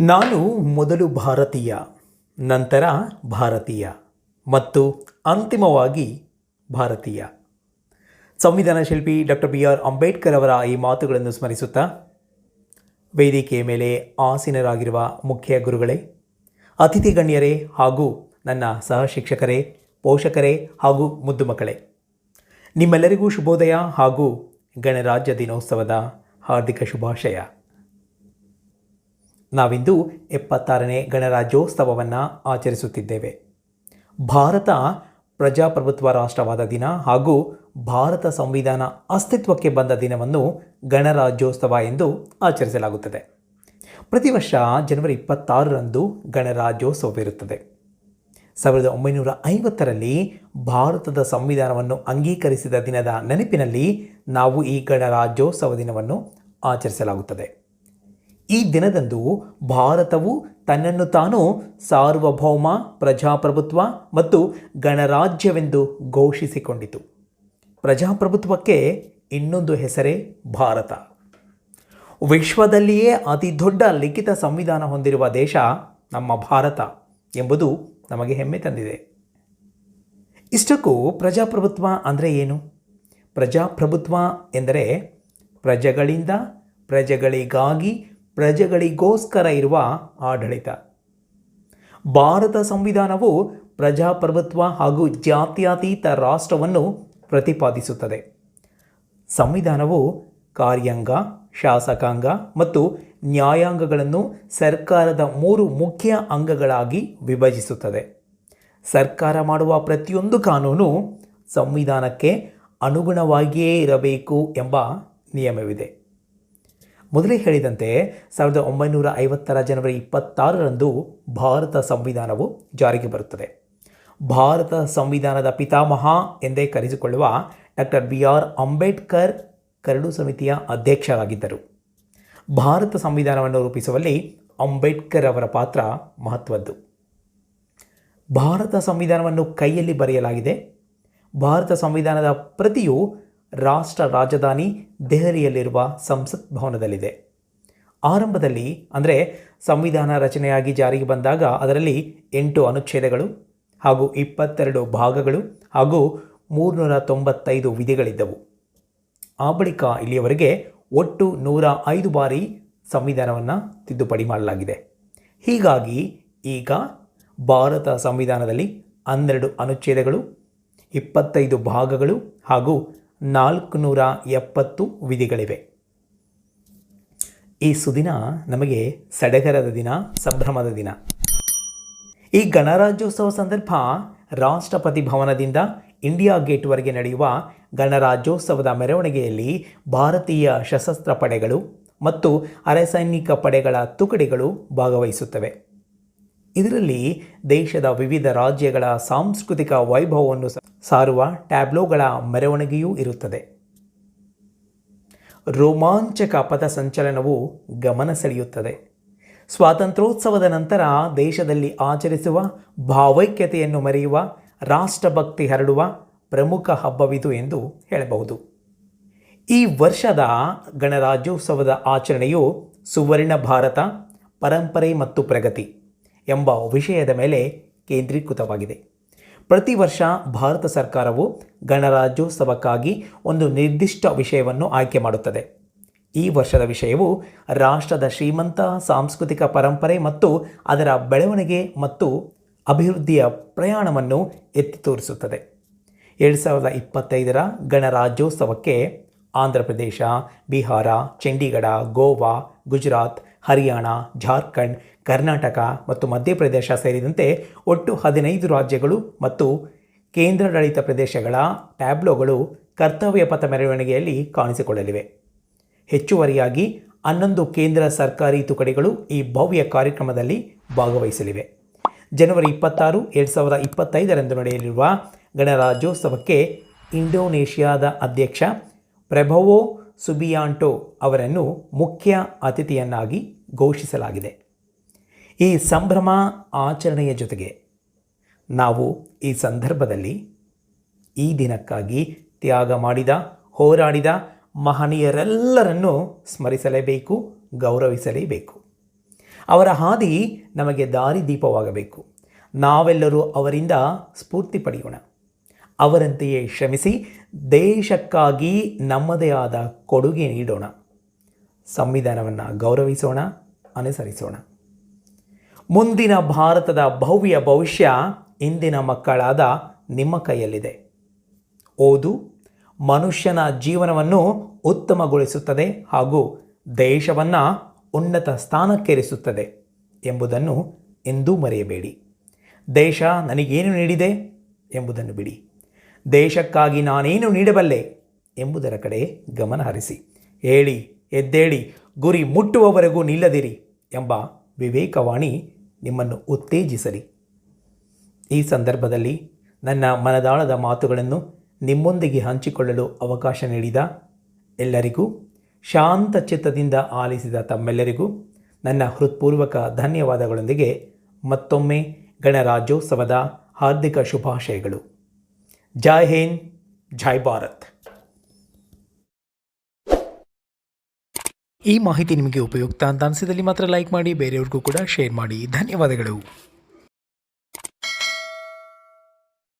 ನಾನು ಮೊದಲು ಭಾರತೀಯ, ನಂತರ ಭಾರತೀಯ ಮತ್ತು ಅಂತಿಮವಾಗಿ ಭಾರತೀಯ. ಸಂವಿಧಾನ ಶಿಲ್ಪಿ ಡಾಕ್ಟರ್ ಬಿ. ಆರ್. ಅಂಬೇಡ್ಕರ್ ಅವರ ಈ ಮಾತುಗಳನ್ನು ಸ್ಮರಿಸುತ್ತಾ, ವೇದಿಕೆಯ ಮೇಲೆ ಆಸೀನರಾಗಿರುವ ಮುಖ್ಯ ಗುರುಗಳೇ, ಅತಿಥಿ ಗಣ್ಯರೇ ಹಾಗೂ ನನ್ನ ಸಹ ಶಿಕ್ಷಕರೇ, ಪೋಷಕರೇ ಹಾಗೂ ಮುದ್ದು ಮಕ್ಕಳೇ, ನಿಮ್ಮೆಲ್ಲರಿಗೂ ಶುಭೋದಯ ಹಾಗೂ ಗಣರಾಜ್ಯ ದಿನೋತ್ಸವದ ಹಾರ್ದಿಕ ಶುಭಾಶಯ. ನಾವಿಂದು ಎಪ್ಪತ್ತಾರನೇ ಗಣರಾಜ್ಯೋತ್ಸವವನ್ನು ಆಚರಿಸುತ್ತಿದ್ದೇವೆ. ಭಾರತ ಪ್ರಜಾಪ್ರಭುತ್ವ ರಾಷ್ಟ್ರವಾದ ದಿನ ಹಾಗೂ ಭಾರತ ಸಂವಿಧಾನ ಅಸ್ತಿತ್ವಕ್ಕೆ ಬಂದ ದಿನವನ್ನು ಗಣರಾಜ್ಯೋತ್ಸವ ಎಂದು ಆಚರಿಸಲಾಗುತ್ತದೆ. ಪ್ರತಿ ವರ್ಷ ಜನವರಿ ಇಪ್ಪತ್ತಾರರಂದು ಗಣರಾಜ್ಯೋತ್ಸವವಿರುತ್ತದೆ. ಸಾವಿರದ ಒಂಬೈನೂರ ಐವತ್ತರಲ್ಲಿ ಭಾರತದ ಸಂವಿಧಾನವನ್ನು ಅಂಗೀಕರಿಸಿದ ದಿನದ ನೆನಪಿನಲ್ಲಿ ನಾವು ಈ ಗಣರಾಜ್ಯೋತ್ಸವ ದಿನವನ್ನು ಆಚರಿಸಲಾಗುತ್ತದೆ. ಈ ದಿನದಂದು ಭಾರತವು ತನ್ನನ್ನು ತಾನು ಸಾರ್ವಭೌಮ, ಪ್ರಜಾಪ್ರಭುತ್ವ ಮತ್ತು ಗಣರಾಜ್ಯವೆಂದು ಘೋಷಿಸಿಕೊಂಡಿತು. ಪ್ರಜಾಪ್ರಭುತ್ವಕ್ಕೆ ಇನ್ನೊಂದು ಹೆಸರೇ ಭಾರತ. ವಿಶ್ವದಲ್ಲಿಯೇ ಅತಿ ದೊಡ್ಡ ಲಿಖಿತ ಸಂವಿಧಾನ ಹೊಂದಿರುವ ದೇಶ ನಮ್ಮ ಭಾರತ ಎಂಬುದು ನಮಗೆ ಹೆಮ್ಮೆ ತಂದಿದೆ. ಇಷ್ಟಕ್ಕೂ ಪ್ರಜಾಪ್ರಭುತ್ವ ಅಂದರೆ ಏನು? ಪ್ರಜಾಪ್ರಭುತ್ವ ಎಂದರೆ ಪ್ರಜೆಗಳಿಂದ ಪ್ರಜೆಗಳಿಗಾಗಿ ಪ್ರಜೆಗಳಿಗೋಸ್ಕರ ಇರುವ ಆಡಳಿತ. ಭಾರತ ಸಂವಿಧಾನವು ಪ್ರಜಾಪ್ರಭುತ್ವ ಹಾಗೂ ಜಾತ್ಯತೀತ ರಾಷ್ಟ್ರವನ್ನು ಪ್ರತಿಪಾದಿಸುತ್ತದೆ. ಸಂವಿಧಾನವು ಕಾರ್ಯಾಂಗ, ಶಾಸಕಾಂಗ ಮತ್ತು ನ್ಯಾಯಾಂಗಗಳನ್ನು ಸರ್ಕಾರದ ಮೂರು ಮುಖ್ಯ ಅಂಗಗಳಾಗಿ ವಿಭಜಿಸುತ್ತದೆ. ಸರ್ಕಾರ ಮಾಡುವ ಪ್ರತಿಯೊಂದು ಕಾನೂನು ಸಂವಿಧಾನಕ್ಕೆ ಅನುಗುಣವಾಗಿಯೇ ಇರಬೇಕು ಎಂಬ ನಿಯಮವಿದೆ. ಮೊದಲೇ ಹೇಳಿದಂತೆ ಸಾವಿರದ ಒಂಬೈನೂರ ಐವತ್ತರ ಜನವರಿ ಇಪ್ಪತ್ತಾರರಂದು ಭಾರತ ಸಂವಿಧಾನವು ಜಾರಿಗೆ ಬರುತ್ತದೆ. ಭಾರತ ಸಂವಿಧಾನದ ಪಿತಾಮಹ ಎಂದೇ ಕರೆಸಿಕೊಳ್ಳುವ ಡಾಕ್ಟರ್ ಬಿ ಆರ್ ಅಂಬೇಡ್ಕರ್ ಕರಡು ಸಮಿತಿಯ ಅಧ್ಯಕ್ಷರಾಗಿದ್ದರು. ಭಾರತ ಸಂವಿಧಾನವನ್ನು ರೂಪಿಸುವಲ್ಲಿ ಅಂಬೇಡ್ಕರ್ ಅವರ ಪಾತ್ರ ಮಹತ್ವದ್ದು. ಭಾರತ ಸಂವಿಧಾನವನ್ನು ಕೈಯಲ್ಲಿ ಬರೆಯಲಾಗಿದೆ. ಭಾರತ ಸಂವಿಧಾನದ ಪ್ರತಿಯು ರಾಷ್ಟ್ರ ರಾಜಧಾನಿ ದೆಹಲಿಯಲ್ಲಿರುವ ಸಂಸತ್ ಭವನದಲ್ಲಿದೆ. ಆರಂಭದಲ್ಲಿ, ಅಂದರೆ ಸಂವಿಧಾನ ರಚನೆಯಾಗಿ ಜಾರಿಗೆ ಬಂದಾಗ ಅದರಲ್ಲಿ ಎಂಟು ಅನುಚ್ಛೇದಗಳು ಹಾಗೂ ಇಪ್ಪತ್ತೆರಡು ಭಾಗಗಳು ಹಾಗೂ ಮೂರುನೂರ ತೊಂಬತ್ತೈದು ವಿಧಿಗಳಿದ್ದವು. ಆ ಬಳಿಕ ಇಲ್ಲಿಯವರೆಗೆ ಒಟ್ಟು ನೂರ ಐದು ಬಾರಿ ಸಂವಿಧಾನವನ್ನು ತಿದ್ದುಪಡಿ ಮಾಡಲಾಗಿದೆ. ಹೀಗಾಗಿ ಈಗ ಭಾರತ ಸಂವಿಧಾನದಲ್ಲಿ ಹನ್ನೆರಡು ಅನುಚ್ಛೇದಗಳು, ಇಪ್ಪತ್ತೈದು ಭಾಗಗಳು ಹಾಗೂ ನಾಲ್ಕು ನೂರ ಎಪ್ಪತ್ತು ವಿಧಿಗಳಿವೆ. ಈ ಸುದಿನ ನಮಗೆ ಸಡಗರದ ದಿನ, ಸಂಭ್ರಮದ ದಿನ. ಈ ಗಣರಾಜ್ಯೋತ್ಸವ ಸಂದರ್ಭ ರಾಷ್ಟ್ರಪತಿ ಭವನದಿಂದ ಇಂಡಿಯಾ ಗೇಟ್ವರೆಗೆ ನಡೆಯುವ ಗಣರಾಜ್ಯೋತ್ಸವದ ಮೆರವಣಿಗೆಯಲ್ಲಿ ಭಾರತೀಯ ಸಶಸ್ತ್ರ ಪಡೆಗಳು ಮತ್ತು ಅರೆಸೈನಿಕ ಪಡೆಗಳ ತುಕಡಿಗಳು ಭಾಗವಹಿಸುತ್ತವೆ. ಇದರಲ್ಲಿ ದೇಶದ ವಿವಿಧ ರಾಜ್ಯಗಳ ಸಾಂಸ್ಕೃತಿಕ ವೈಭವವನ್ನು ಸಾರುವ ಟ್ಯಾಬ್ಲೋಗಳ ಮೆರವಣಿಗೆಯೂ ಇರುತ್ತದೆ. ರೋಮಾಂಚಕ ಪಥಸಂಚಲನವು ಗಮನ ಸೆಳೆಯುತ್ತದೆ. ಸ್ವಾತಂತ್ರ್ಯೋತ್ಸವದ ನಂತರ ದೇಶದಲ್ಲಿ ಆಚರಿಸುವ ಭಾವೈಕ್ಯತೆಯನ್ನು ಮರೆಯುವ, ರಾಷ್ಟ್ರಭಕ್ತಿ ಹರಡುವ ಪ್ರಮುಖ ಹಬ್ಬವಿದು ಎಂದು ಹೇಳಬಹುದು. ಈ ವರ್ಷದ ಗಣರಾಜ್ಯೋತ್ಸವದ ಆಚರಣೆಯು ಸುವರ್ಣ ಭಾರತ, ಪರಂಪರೆ ಮತ್ತು ಪ್ರಗತಿ ಎಂಬ ವಿಷಯದ ಮೇಲೆ ಕೇಂದ್ರೀಕೃತವಾಗಿದೆ. ಪ್ರತಿ ವರ್ಷ ಭಾರತ ಸರ್ಕಾರವು ಗಣರಾಜ್ಯೋತ್ಸವಕ್ಕಾಗಿ ಒಂದು ನಿರ್ದಿಷ್ಟ ವಿಷಯವನ್ನು ಆಯ್ಕೆ ಮಾಡುತ್ತದೆ. ಈ ವರ್ಷದ ವಿಷಯವು ರಾಷ್ಟ್ರದ ಶ್ರೀಮಂತ ಸಾಂಸ್ಕೃತಿಕ ಪರಂಪರೆ ಮತ್ತು ಅದರ ಬೆಳವಣಿಗೆ ಮತ್ತು ಅಭಿವೃದ್ಧಿಯ ಪ್ರಯಾಣವನ್ನು ಎತ್ತಿ ತೋರಿಸುತ್ತದೆ. ಎರಡು ಸಾವಿರದ ಇಪ್ಪತ್ತೈದರ ಗಣರಾಜ್ಯೋತ್ಸವಕ್ಕೆ ಆಂಧ್ರ ಪ್ರದೇಶ ಬಿಹಾರ, ಚಂಡೀಗಢ, ಗೋವಾ, ಗುಜರಾತ್ ಹರಿಯಾಣ, ಜಾರ್ಖಂಡ್, ಕರ್ನಾಟಕ ಮತ್ತು ಮಧ್ಯಪ್ರದೇಶ ಸೇರಿದಂತೆ ಒಟ್ಟು ಹದಿನೈದು ರಾಜ್ಯಗಳು ಮತ್ತು ಕೇಂದ್ರಾಡಳಿತ ಪ್ರದೇಶಗಳ ಟ್ಯಾಬ್ಲೋಗಳು ಕರ್ತವ್ಯ ಪಥ ಮೆರವಣಿಗೆಯಲ್ಲಿ ಕಾಣಿಸಿಕೊಳ್ಳಲಿವೆ. ಹೆಚ್ಚುವರಿಯಾಗಿ ಹನ್ನೊಂದು ಕೇಂದ್ರ ಸರ್ಕಾರಿ ತುಕಡಿಗಳು ಈ ಭವ್ಯ ಕಾರ್ಯಕ್ರಮದಲ್ಲಿ ಭಾಗವಹಿಸಲಿವೆ. ಜನವರಿ ಇಪ್ಪತ್ತಾರು, ಎರಡು ಸಾವಿರದ ಇಪ್ಪತ್ತೈದರಂದು ನಡೆಯಲಿರುವ ಗಣರಾಜ್ಯೋತ್ಸವಕ್ಕೆ ಇಂಡೋನೇಷ್ಯಾದ ಅಧ್ಯಕ್ಷ ಪ್ರಭವೋ ಸುಬಿಯಾಂಟೋ ಅವರನ್ನು ಮುಖ್ಯ ಅತಿಥಿಯನ್ನಾಗಿ ಘೋಷಿಸಲಾಗಿದೆ. ಈ ಸಂಭ್ರಮ ಆಚರಣೆಯ ಜೊತೆಗೆ ನಾವು ಈ ಸಂದರ್ಭದಲ್ಲಿ ಈ ದಿನಕ್ಕಾಗಿ ತ್ಯಾಗ ಮಾಡಿದ, ಹೋರಾಡಿದ ಮಹನೀಯರೆಲ್ಲರನ್ನು ಸ್ಮರಿಸಲೇಬೇಕು, ಗೌರವಿಸಲೇಬೇಕು. ಅವರ ಹಾದಿ ನಮಗೆ ದಾರಿದೀಪವಾಗಬೇಕು. ನಾವೆಲ್ಲರೂ ಅವರಿಂದ ಸ್ಫೂರ್ತಿ ಪಡೆಯೋಣ. ಅವರಂತೆಯೇ ಶ್ರಮಿಸಿ ದೇಶಕ್ಕಾಗಿ ನಮ್ಮದೇ ಆದ ಕೊಡುಗೆ ನೀಡೋಣ. ಸಂವಿಧಾನವನ್ನು ಗೌರವಿಸೋಣ, ಅನುಸರಿಸೋಣ. ಮುಂದಿನ ಭಾರತದ ಭವ್ಯ ಭವಿಷ್ಯ ಇಂದಿನ ಮಕ್ಕಳಾದ ನಿಮ್ಮ ಕೈಯಲ್ಲಿದೆ. ಓದು ಮನುಷ್ಯನ ಜೀವನವನ್ನು ಉತ್ತಮಗೊಳಿಸುತ್ತದೆ ಹಾಗೂ ದೇಶವನ್ನು ಉನ್ನತ ಸ್ಥಾನಕ್ಕೇರಿಸುತ್ತದೆ ಎಂಬುದನ್ನು ಎಂದೂ ಮರೆಯಬೇಡಿ. ದೇಶ ನನಗೇನು ನೀಡಿದೆ ಎಂಬುದನ್ನು ಬಿಡಿ. ದೇಶಕ್ಕಾಗಿ ನಾನೇನು ನೀಡಬಲ್ಲೆ ಎಂಬುದರ ಕಡೆ ಗಮನ ಹರಿಸಿ. ಹೇಳಿ ಎದ್ದೇಳಿ, ಗುರಿ ಮುಟ್ಟುವವರೆಗೂ ನಿಲ್ಲದಿರಿ ಎಂಬ ವಿವೇಕವಾಣಿ ನಿಮ್ಮನ್ನು ಉತ್ತೇಜಿಸಲಿ. ಈ ಸಂದರ್ಭದಲ್ಲಿ ನನ್ನ ಮನದಾಳದ ಮಾತುಗಳನ್ನು ನಿಮ್ಮೊಂದಿಗೆ ಹಂಚಿಕೊಳ್ಳಲು ಅವಕಾಶ ನೀಡಿದ ಎಲ್ಲರಿಗೂ, ಶಾಂತ ಚಿತ್ತದಿಂದ ಆಲಿಸಿದ ತಮ್ಮೆಲ್ಲರಿಗೂ ನನ್ನ ಹೃತ್ಪೂರ್ವಕ ಧನ್ಯವಾದಗಳೊಂದಿಗೆ ಮತ್ತೊಮ್ಮೆ ಗಣರಾಜ್ಯೋತ್ಸವದ ಹಾರ್ದಿಕ ಶುಭಾಶಯಗಳು. ಜೈ ಹಿಂದ್, ಜೈ ಭಾರತ್. ಈ ಮಾಹಿತಿ ನಿಮಗೆ ಉಪಯುಕ್ತ ಅಂತ ಅನಿಸಿದಲ್ಲಿ ಮಾತ್ರ ಲೈಕ್ ಮಾಡಿ, ಬೇರೆಯವ್ರಿಗೂ ಕೂಡ ಶೇರ್ ಮಾಡಿ. ಧನ್ಯವಾದಗಳು.